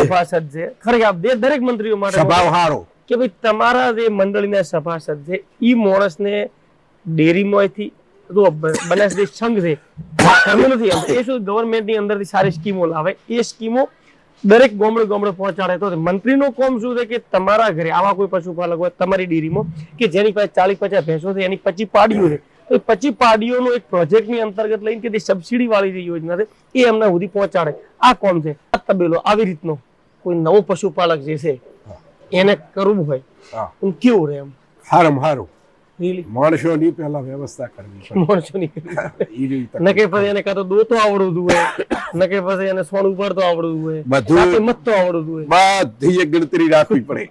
સભાસદ. છે ખરેખર દરેક મંત્રીઓ માટે સ્વભાવ સારો કે ભાઈ તમારા જે મંડળીના સભાસદ છે ઈ માણસને ડેરીમાંથી બનાસ જે સંઘ છે. કરવું નથી એ શું ગવર્મેન્ટની અંદરથી સારી સ્કીમો લાવે? એ સ્કીમો દરેક ગોમડે ગોમડે પહોંચાડે. તો મંત્રીનો કોમ શું છે કે તમારા ઘરે આવા કોઈ પશુપાલક હોય તમારી ડેરીમાં કે જેની પાસે ચાલીસ પચાસ ભેંસો છે એની પચી પાડીઓ છે. તો પચી પાડીઓનો એક પ્રોજેક્ટની અંતર્ગત લઈને કે જે સબસિડી વાળી જે યોજના છે એ એમના સુધી પહોંચાડે. આ કોમ છે. આ તબેલો આવી રીતનો. કોઈ નવો પશુપાલક જે છે એને કરવું હોય હા. કેવું રહે એમ? હારમ હારું. માણસોની પહેલા વ્યવસ્થા કરવી પડે. માણસોની. નકે પછી એને કાં દોતો આવડતું હોય નકે પછી એને સોણ ઉપાડતો આવડતું હોય બધું- મત આવડતું હોય. બધી એક ગણતરી રાખવી પડે.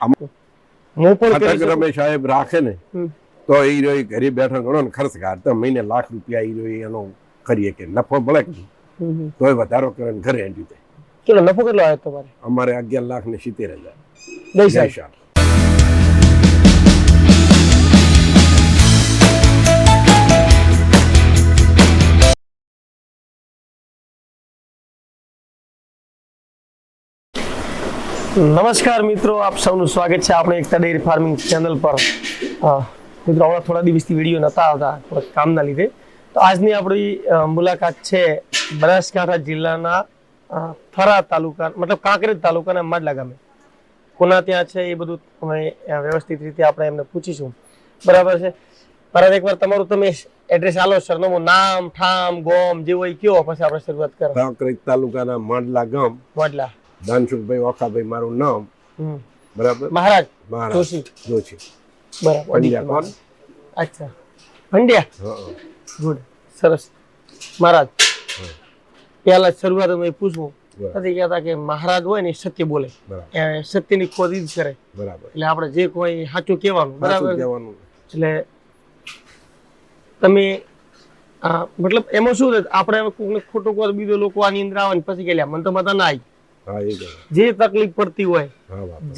હું પણ રમેશ સાહેબ રાખે ને તો એ રહ્યો ઘરે બેઠા ગણો ને ખર્ચ કાઢતા મહિને લાખ રૂપિયા એ રહ્યો એનો કરીએ કે નફો મળે. તોય વધારો કરે ને ઘરે જાય કેટલો નફો કેટલો આવ્યો તમારે અમારે અગિયાર લાખ ને સિત્તેર હજાર દઈ સાહેબ જય શાહ. નમસ્કાર મિત્રો આપ સૌનું સ્વાગત છે આપણે એકતા ડેરી ફાર્મિંગ ચેનલ પર. અ, મિત્રો હમણાં થોડા દિવસથી વીડિયો નતા આવતા થોડા કામના લીધે. તો આજની આપણી અ, મુલાકાત છે બનાસકાંઠા જિલ્લાના અ, થરા તાલુકા મતલબ કાંકરેજ તાલુકાના માડલા ગામે. કોના ત્યાં છે એ બધું અમે વ્યવસ્થિત રીતે આપણે એમને પૂછીશું. બરાબર છે? પરત એકવાર તમારું તમે એડ્રેસ આલો સરનામું નામ ઠામ ગોમ જે હોય કયો પછી આપણે શરૂઆત કરો. કાંકરેજ તાલુકાના માંડલા ગામ. માંડલા. દાનસુખભાઈ ઓખાભાઈ મારું નામ. બરાબર? મહારાજ જોશી. જોશી. બરાબર. પંડ્યા કોણ? અચ્છા. પંડ્યા? હા. ગુડ. સરસ. મહારાજ પહેલા શરૂઆતમાં પૂછવું. નથી કહેતા કે મહારાજ હોય ને સત્ય બોલે. સત્યની ખોદી જ કરે. બરાબર. એટલે આપણે જે કોઈ સાચું કહેવાનું બરાબર? કહેવાનું. એટલે તમે મતલબ એમાં શું છે આપણે કોઈને ખોટું કહો તો બીજો લોકો આની અંદર આવે ને પછી કે મને તો મતા ના આવી. જે તકલીફ પડતી હોય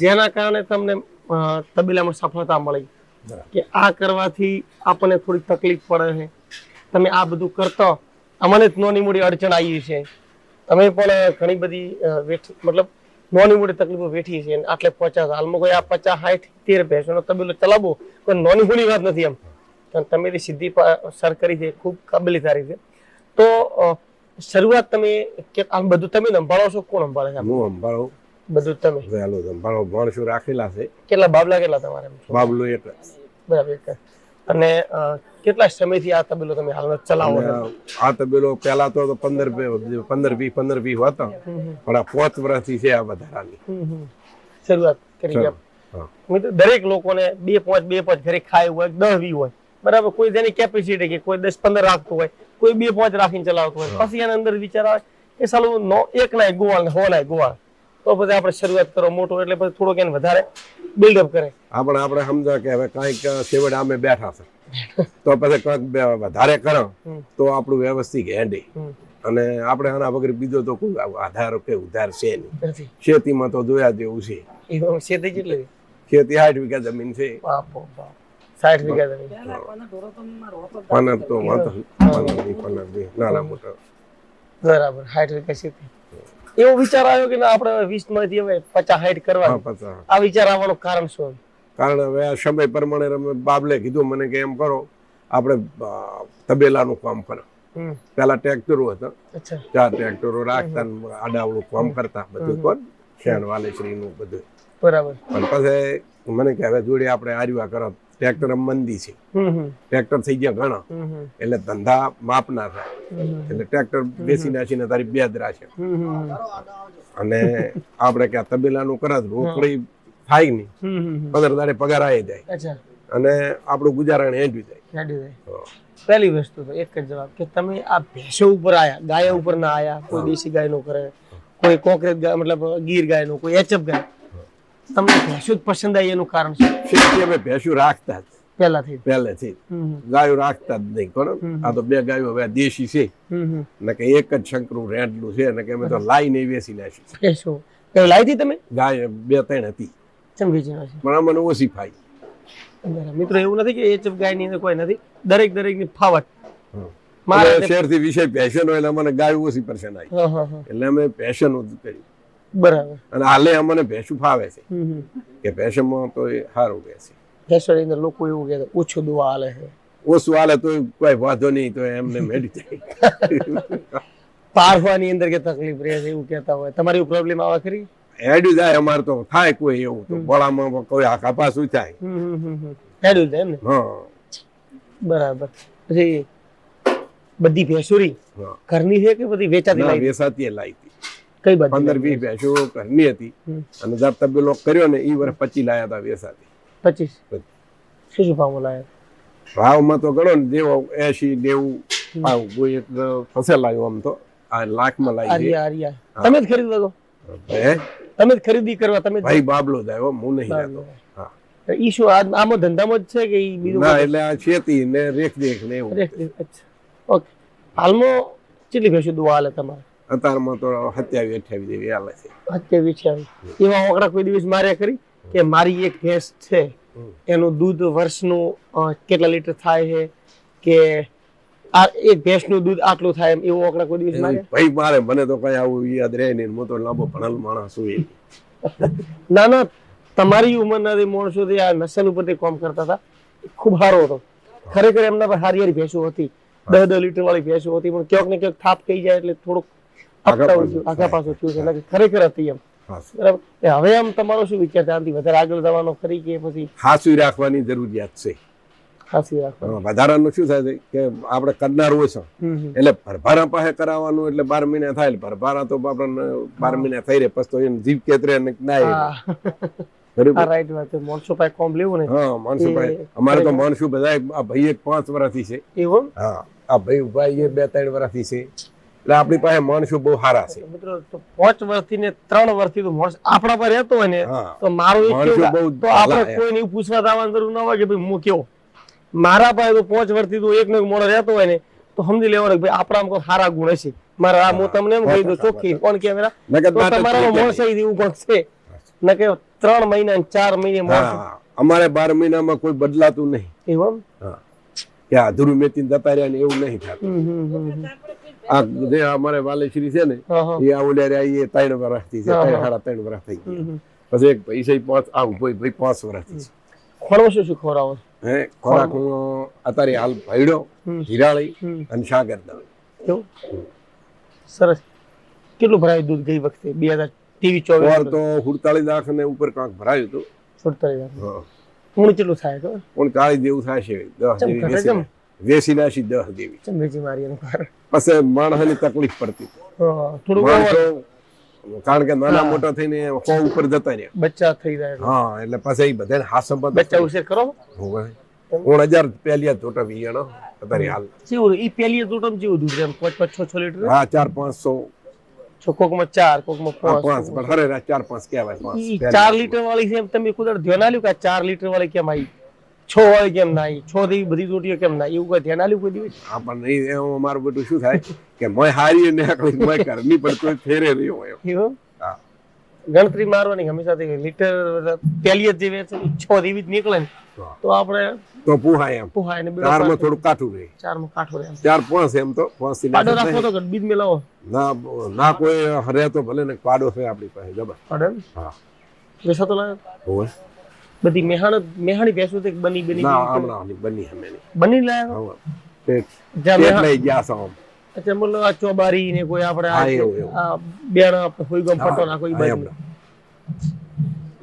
જેના કારણે તમને તબીલામાં સફળતા મળી. કે આ કરવાથી આપણને થોડી તકલીફ પડે છે. તમે આ બધું કરતા અમને જ નોની મોટી અડચણ આવી છે. તમે પણ ઘણી બધી વેઠી મતલબ નોની મોટી તકલીફો વેઠી છે આટલે પચાસ હાલમાં કોઈ આ પચાસ સાઠ તેર ભેંસોનો તબેલો ચલાવવો કોઈ નોની મોટી વાત નથી એમ. તમે સિદ્ધિ સર કરી છે ખૂબ કાબિલિતારી છે. તો શરૂઆત તમે કે આ બધું તમે સંભાળો છો કોણ સંભાળે છે? હું સંભાળો. બધું તમે? વહેલો સંભાળો. માણસો રાખેલા છે. કેટલા બાબલા કેટલા તમારે? બાબલો એક બરાબર એક. અને કેટલા સમયથી આ તબેલો તમે હાલ ચલાવો આ તબેલો પહેલા તો પંદર બે- પંદર વી પંદર વી હતા. પણ આ પાંચ વર્ષથી છે આ વધારાની. શરૂઆત કરી દરેક લોકોને બે પાંચ બે પાંચ ઘરે ખાય હોય દસ વી હોય. બરાબર કોઈ તેની કેપેસિટી કે કોઈ દસ પંદર રાખતું હોય કોઈ બે પાંચ રાખીને ચલાવતું હોય. પછી એના અંદર વિચાર આવે કે સાલું નો એક નાય ગોવાળ ને હો નાય ગોવાળ. તો પછી આપણે શરૂઆત કરો મોટો એટલે પછી થોડોક એને વધારે. બિલ્ડઅપ કરે. આપણે આપણે સમજો કે હવે કાંઈક છેવટે અમે બેઠા છે. તો પછી કંઈક વધારે કરો તો આપણું વ્યવસ્થિત હેન્ડી અને આપણે આના વગર બીજો તો કોઈ આધાર કે ઉધાર છે નહીં. ખેતીમાં તો જોયા જેવું છે. ખેતી કેટલી ખેતી સાઠ વીઘા જમીન છે. સાઠ વીઘા જમીન. પનર તો વાંધો નહીં, નાના મોટા. બરાબર હાઈટ વીઘા એવો વિચાર આવ્યો કે ના આપણે વીસમાંથી હવે પચાસ હાઈટ કરવા આ વિચાર આવવાનું કારણ શું કારણ હવે આ સમય પ્રમાણે અમે બાબલે કીધું મને કે એમ કરો આપણે તબેલાનું કામ કરો. પેલા ટ્રેક્ટરો હતા. ચાર ટ્રેક્ટરો રાખતા ને આડાવડું કામ કરતા બધું કોણ? શેણ વાલેશ્રીનું બધું. બરાબર. પણ પછી મને કે હવે જોડે આપણે આર્યા કરો ટ્રેક્ટર મંદી છે. ટ્રેક્ટર થઈ ગયા ઘણા. એટલે ધંધા માપ ના થાય. એટલે ટ્રેક્ટર બેસી નાખીને તારી બેદરા હમ અને આપણે કે તબેલા તબેલાનું કરત રોકડી થાય નહીં. પંદર દાડે પગાર આવી જાય. અને આપણું ગુજારણ ગાડી જાય. પહેલી વસ્તુ તો એક જ જવાબ કે તમે આ ભેંસો ઉપર આયા ગાય ઉપર ના આયા કોઈ દેશી ગાયનું કરે કોઈ કોકરેજ ગાય મતલબ ગીર ગાય નો કોઈ એચએફ ગાય. તમને ભેંસું જ પસંદ આવી એનું કારણ છે અમે ભેંસું રાખતા જ. પહેલાથી પહેલેથી. ગાયો રાખતા જ નહીં કોણ આ તો બે ગાયો હવે દેશી છે. ને કે એક જ શંકરું રેડલું છે ને કે અમે તો લાઈને વેચી નાખી છે. કઈ લાવી હતી તમે? ગાય બે ત્રણ હતી. ચમ વેચી નાખી? પણ અમને ઓછી ફાઈ. મિત્રો એવું નથી કે એ ગાયની અંદર કોઈ નથી. દરેક દરેકની ફાવટ મારે શહેરથી વિષય પેશન હોય એટલે મને ગાય ઓછી પર્સન આવી. એટલે અમે પેશન કર્યું. બરાબર. અને હાલે અમને ભેંસું ફાવે છે. કે ભેંસમાં તો એ સારું બેસે ભેંસોની અંદર લોકો એવું કે ઓછું દુવા હાલે છે. ઓછું હાલે તો કોઈ વાંધો નહીં તો એમને મેળી જાય. પારવાની અંદર કે તકલીફ રહે છે એવું કહેતા હોય. તમારી પ્રોબ્લેમ આવે ખરી? હેડ્યું જાય અમારે તો થાય કોઈ એવું. તો બોળામાં કોઈ આ કપાસું થાય. હેડ્યું જાય એમ ને હા. બરાબર. પછી બધી ભેંસુરી. ઘરની છે કે બધી વેચાતી લાવી? વેસાતી લાવી. કઈ બાજુ? પંદર વીસ ભેંસો ઘરની હતી. અને જબ તબેલો કર્યો ને એ વર્ષ પચીસ લાયા હતા વેસાતી પચીસ. શું શું ભાવ લાયા? ભાવમાં તો ગણો ને જેવો એસી નેવું ભાવ કોઈ એક ફસેલ લાવ્યો આમ તો. આ લાખમાં લાવી તમે જ ખરીદવા તો હે? તમે જ ખરીદી કરવા તમે ભાઈ બાબલો જ આવ્યો હું નહીં જાતો હા. ઈ શું આમાં ધંધામાં જ છે કે ઈ બીજું ના એટલે આ ખેતી ને રેખ દેખ ને એવું. ઓકે. હાલમાં કેટલી ભેંસો દુવા હાલે તમારે? અત્યારમાં તો સત્યાવીસ અઠ્યાવીસ જેવી હાલે છે. અત્યારે છે એવા ઓકડા કોઈ દિવસ માર્યા કરી કે મારી એક ભેંસ છે એનું દૂધ વર્ષનું કેટલા લીટર થાય છે? કે આ એક ભેંસનું દૂધ આટલું થાય એમ એવો ઓકડા કોઈ દિવસ માર્યા? ભાઈ મારે મને તો કઈ આવું યાદ રહે નહીં હું તો લાંબો ભણેલ માણસ છું ના ના તમારી ઉંમરના જે માણસો આ નસલ ઉપરથી કામ કરતા હતા ખૂબ સારો હતો. ખરેખર એમના પર હારી હારી ભેંસો હતી. દસ દસ લીટર વાળી ભેંસો હતી પણ ક્યાંક ને ક્યાંક થાપ થઈ જાય એટલે થોડુંક આગા પાછું થયું આગા પાછું થયું છે. એટલે ખરેખર હતી એમ. બરાબર? હવે આમ તમારો શું વિચાર છે? વધારે આગળ જવાનો ખરી કે પછી? હાસુઈ રાખવાની જરૂરિયાત છે. ખાસી રાખો વધારાનું શું થાય છે કે આપણે કરનાર હોય છે. એટલે ભરભારા પાસે કરાવવાનું એટલે બાર મહિના થાય. એટલે ભરભારા તો આપણને બાર મહિના થઈ રહે પછી તો એને જીવ કેતરે ને અમારે તો માણસો બધા આ ભાઈ પાંચ વર્ષથી છે. એવું? હા. આ ભાઈ ભાઈ એ બે ત્રણ વર્ષથી છે. એટલે આપણી પાસે માણસો બહુ સારા છે. મિત્રો પાંચ વર્ષથી ને ત્રણ વર્ષથી તો માણસ આપણા પર રહેતો હોય ને તો મારું એક તો આપણે કોઈને પૂછવા જવાની જરૂર ના હોય કે ભાઈ હું કેવો? મારા પાસે તો પાંચ વર્ષથી તો એક ને મોડો રહેતો હોય ને તો સમજી લેવાનું કે ભાઈ આપણા કોઈ સારા ગુણ હશે. મારા આ હું તમને એમ કહી દઉં ચોખ્ખી કોણ કેમેરા તો તમારા એવું પણ છે. ન કે ત્રણ મહિના ચાર મહિને અમારે બાર મહિનામાં કોઈ બદલાતું નહીં. એવું એમ? હા. કે અધૂરું મેથી જતા રહ્યા ને એવું નહીં થતું. આ જે અમારે વાલેશ્રી છે ને એ આ ઓલે રહ્યા એ ત્રણ વર્ષથી છે ત્રણ. સાડા ત્રણ વર્ષ થઈ ગયા. પછી એક પૈસા પાંચ આ ભાઈ ભાઈ પાંચ વર્ષથી છે. ખોળમાં શું શું ખવડાવો હે ખોરાક હું અત્યારે હાલ ભયડો હિરાળી અને સાગર દવે. સરસ. કેટલું ભરાયું દૂધ ગઈ વખતે? બે હજાર ત્રેવીસ ઓર ચોવીસ તો સુડતાલીસ લાખ ને ઉપર કાંક ભરાયું હતું. સુડતાલીસ લાખ. ઊણ કેટલું થાય ખબર? પણ કાળી જેવું થાય છે દસ જેવી વેસી ચમ? દહ દેવી જેવી વેચી મારી પછી માણસની તકલીફ પડતી થોડું કારણ કે નાના મોટા થઈને સો ઉપર જતા રહ્યા. બચ્ચા થઈ જાય હા એટલે પછી એ બધાને હાથ બચ્ચા ઉછેર કરો. ત્રણ હજાર પહેલી જોટા વિયાણો અત્યારે હાલ. કેવું ઈ પેલી દૂધ જેવું દૂધ એમ? પાંચ પાંચ છ છ લીટર? હા ચાર પાંચસો છો કોકમાં ચાર કોકમાં માં પાંચ પાંચ પણ હરે ચાર પાંચ કહેવાય પાંચ ચાર લીટર વાળી છે તમે કુદર ધ્યાન આલ્યું કે ચાર લીટર વાળી કેમ આવી છ હોય કેમ ના છો થી બધી દોટીઓ કેમ ના એવું કોઈ ધ્યાન આલ્યું કોઈ દિવસ? હા પણ નહીં એમાં અમારું બધું શું થાય કે મોય હારી ને મોય ઘરની પણ કોઈ ફેરે રહ્યો હોય એવું? ગણતરી મારવાની હંમેશા થી લીટર પેલી જ જે વેચે ઈ છ જેવી જ નીકળે ને તો આપણે તો પુહાય એમ. પુહાય ને ચારમાં થોડું કાઠું રહે. ચારમાં કાઠો રહે ચાર પાંચ એમ તો પાંચથી પાડો રાખો તો બીજ મેલાવો. ના ના કોઈ હરે તો ભલે ને પાડો છે આપણી પાસે જબર. પાડો હા. વેચા તો લાગે હોય બધી મેહાણ મેહાણી ભેંસો તો બની બની ના હમણાં બની હમે બની લાયા તે? લઈ ગયા છો અચ્છા મતલબ આ ચોબારી ને કોઈ આપણે આ બેણ કોઈ ગમ ફટો ના કોઈ હા, બાજુ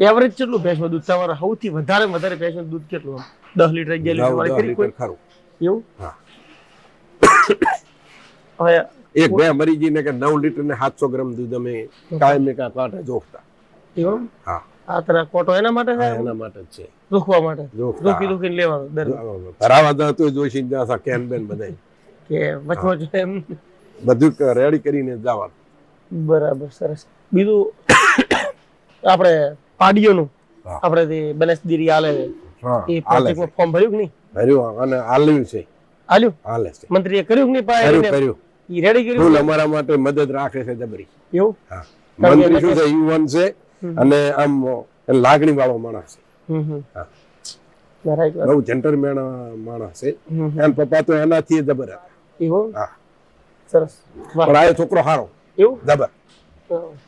એવરેજ કેટલું ભેંસમાં દૂધ? તમારે સૌથી વધારે વધારે ભેંસનું દૂધ કેટલું દસ લીટર અગિયાર લીટર વાળી કરી કોઈ? ખરું. એવું? હા. હવે એક બે મરી ગઈ ને કે નવ લીટર ને સાતસો ગ્રામ દૂધ અમે કાયમ કા કાંઠે જોખતા. એવું હા. આ તરફ કોટો એના માટે છે એના માટે જ છે. રોકવા માટે? રોકી રોકીને લેવાનું દર ભરાવા દા તો જોશી જ જાતા કેમ બેન બધાય. કે વચમાં જો એમ. બધું રેડી કરીને જવાનું. બરાબર સરસ. બીજું આપણે પાડીઓનું આપણે જે બનાસડીરી આલે છે એ પ્રોજેક્ટમાં ફોર્મ ભર્યું કે નહીં? ભર્યું અને હાલ્યું છે. આલ્યું? હાલે છે. મંત્રીએ કર્યું કે નહીં પાય કર્યું ઈ રેડી કર્યું? અમારા માટે મદદ રાખે છે જબરી. એવું? હા. મંત્રી શું છે? યુવાન છે. અને આમ લાગણી વાળો માણસ છે. બહુ જેન્ટલમેન માણસ છે. એમ પપ્પા તો એનાથી જબર હતા. હા. સરસ. પણ આ છોકરો સારો એવું? જબર.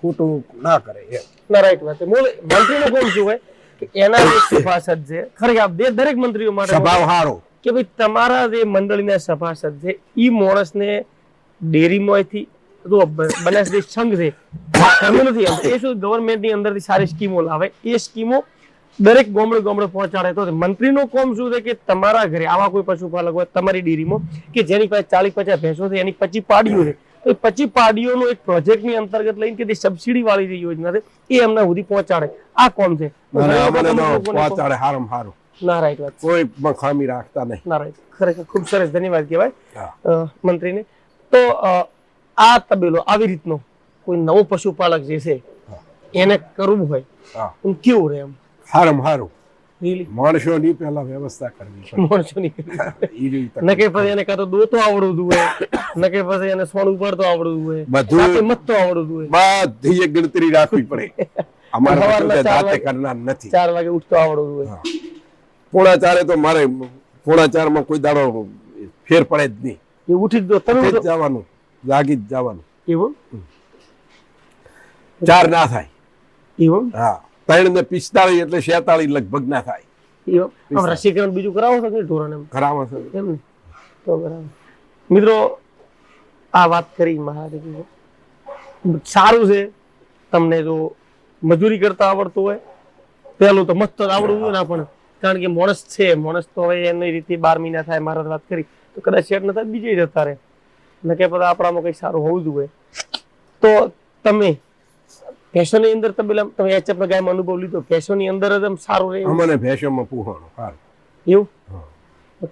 ખોટું ના કરે એમ. ના રાઈટ વાત મૂળ મંત્રીનું કોણ શું હોય કે એના જે સભાસદ છે. ખરેખર આપ દે- દરેક મંત્રીઓ માટે સ્વભાવ સારો કે ભાઈ તમારા જે મંડળીના સભાસદ છે ઈ માણસને ડેરીમાંથી તો બનાસ દેશ સંઘ છે. કરવું નથી એમ. એ શું ગવર્મેન્ટની અંદરથી સારી સ્કીમો લાવે એ સ્કીમો દરેક ગામડે ગામડે પહોંચાડે. તો મંત્રીનો કોમ શું છે કે તમારા ઘરે આવા કોઈ પશુપાલક હોય તમારી ડેરીમાં કે જેની પાસે ચાલીસ પચાસ ભેંસો છે એની પચીસ પાડીઓ છે. તો પચીસ પાડીઓનો એક પ્રોજેક્ટની અંતર્ગત લઈને કે તે સબસિડી વાળી જે યોજના છે એ એમના સુધી પહોંચાડે. આ કોમ છે. પહોંચાડે. હારમ હારું. ના રાઈટ વાત કોઈ ખામી રાખતા નહીં. ના રાઈટ ખરેખર ખૂબ સરસ ધન્યવાદ કહેવાય. મંત્રીને. તો આ તબેલો આવી રીતનો કોઈ નવો પશુપાલક જે છે એને કરવું હોય કેવું રહે એમ? હારમ હારું. માણસો માણસોની પેલા વ્યવસ્થા કરવી માણસો ની ઈ રીતે ન કે પછી એને કાતો દોતો આવડવું હોય નકે પછી એને સોણ ઉપાડતો આવડતું હોય બધું- મથતો આવડતું હોય. બધી એક ગણતરી રાખવી પડે. અમારે જાતે કરનાર નથી. ચાર વાગે ઉઠતો આવડતું હોય. પોણા ચારે તો મારે પોણા ચારમાં કોઈ દાડો ફેર પડે જ નહીં. એ ઉઠી જ દો તમે જવાનું. જાગી જ જવાનું. એવું? ચાર ના થાય. એવું? હા. ત્રણ ને પિસ્તાળીસ એટલે શેતાળીસ લગભગ ના થાય. એવું? રસીકરણ બીજું કરાવો છો કે ઢોરાને એમ? કરાવો છો. એમ ને? તો બરાબર મિત્રો આ વાત કરી મહારાજે સારું છે તમને જો મજૂરી કરતા આવડતું હોય. પહેલું તો મસ્ત આવડવું જોઈએ ને પણ કારણ કે માણસ છે. માણસ તો હવે એની રીતે બાર મહિના થાય મારા વાત કરી. તો કદાચ શેર ન થાય બીજે જતા રહે. ન કે બધા આપણામાં કંઈક સારું હોવું જોઈએ તો તમે ફેશનની અંદર તમે તમે એચએફ ગાયમાં અનુભવ લીધો ફેશનની અંદર જ સારું રહે? અમને ભેંસોમાં પૂહવાનું હારું. એવું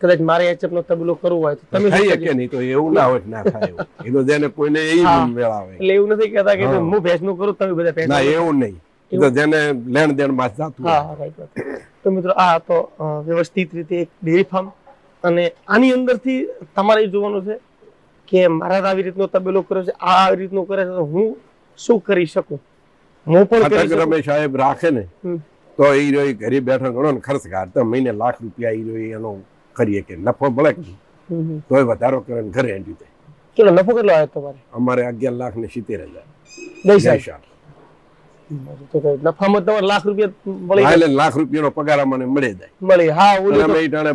કદાચ મારે એચએફ નો તબલો કરવો હોય તો તમે થઈ? શકે નહીં તો એવું ના હોય ના થાય એવું એ તો જેને કોઈને એ હા. મેળાવે એટલે એવું નથી કહેતા કે હું ભેંસનું કરું તમે બધા ભેંસ ના એવું નહીં તો જેને લેણ દેણમાં જાતું. હા રાઈટ તો મિત્રો આ તો વ્યવસ્થિત રીતે એક ડેરી ફાર્મ અને આની અંદરથી તમારે જોવાનું છે કે મારા આવી રીતનો તબેલો કર્યો છે આ આવી રીતનો કરે છે તો હું શું કરી શકું? હું પણ કરી સાહેબ રાખે ને તો એ રહ્યો ઘરે બેઠો ગણો ને ખર્ચ કાઢતા મહિને લાખ રૂપિયા એ રહ્યો એનો કરીએ કે નફો મળે કે. તોય વધારો કરે ને ઘરે એની રીતે કેટલો નફો કેટલો આવ્યો તમારે? અમારે અગિયાર લાખ ને સિત્તેર હજાર દઈ સાહેબ જય શાહ. તો તો નફામાં તમારે લાખ રૂપિયા મળી એટલે લાખ રૂપિયાનો પગાર અમને મળે જાય. મળી હા ઓલું અમે ઈ ટાણે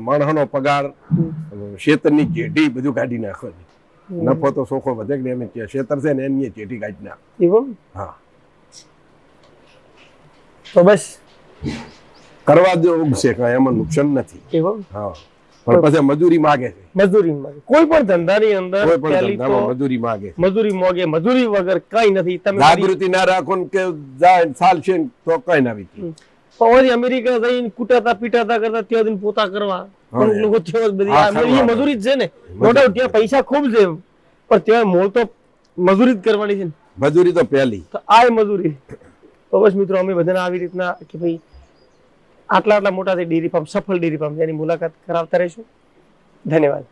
માણસનો પગાર શેતરની ચેટી બધું કાઢી નાખો નફો તો સોખો વધે કે એમ કે શેતર છે ને એની ચેટી કાઢી નાખ. એવું હા. તો બસ. કરવા જ ઉગશે કાંઈ એમાં નુકસાન નથી. એવું હા. પણ પછી મજૂરી માગે છે. મજૂરી માગે. કોઈ પણ ધંધાની અંદર કોઈ પણ ધંધામાં મજૂરી માગે મજૂરી મોગે મજૂરી વગર કઈ નથી. તમે જાગૃતિ ના રાખો ને કે જાય ચાલશે તો કઈ ના વીતી પણ અમેરિકા જઈને કૂટાતા પીટાતા કરતા ત્યાં જઈને પોતા કરવા. પણ લોકો ત્યાં બધી મજૂરી જ છે ને. નો ડાઉટ ત્યાં પૈસા ખૂબ છે પણ ત્યાં મૂળ તો મજૂરી જ કરવાની છે ને. મજૂરી તો પહેલી. તો આ મજૂરી. તો બસ મિત્રો અમે બધાને આવી રીતના કે ભાઈ આટલા આટલા મોટા ડેરી ફાર્મ સફળ ડેરી ફાર્મ એની મુલાકાત કરાવતા રહીશું. ધન્યવાદ.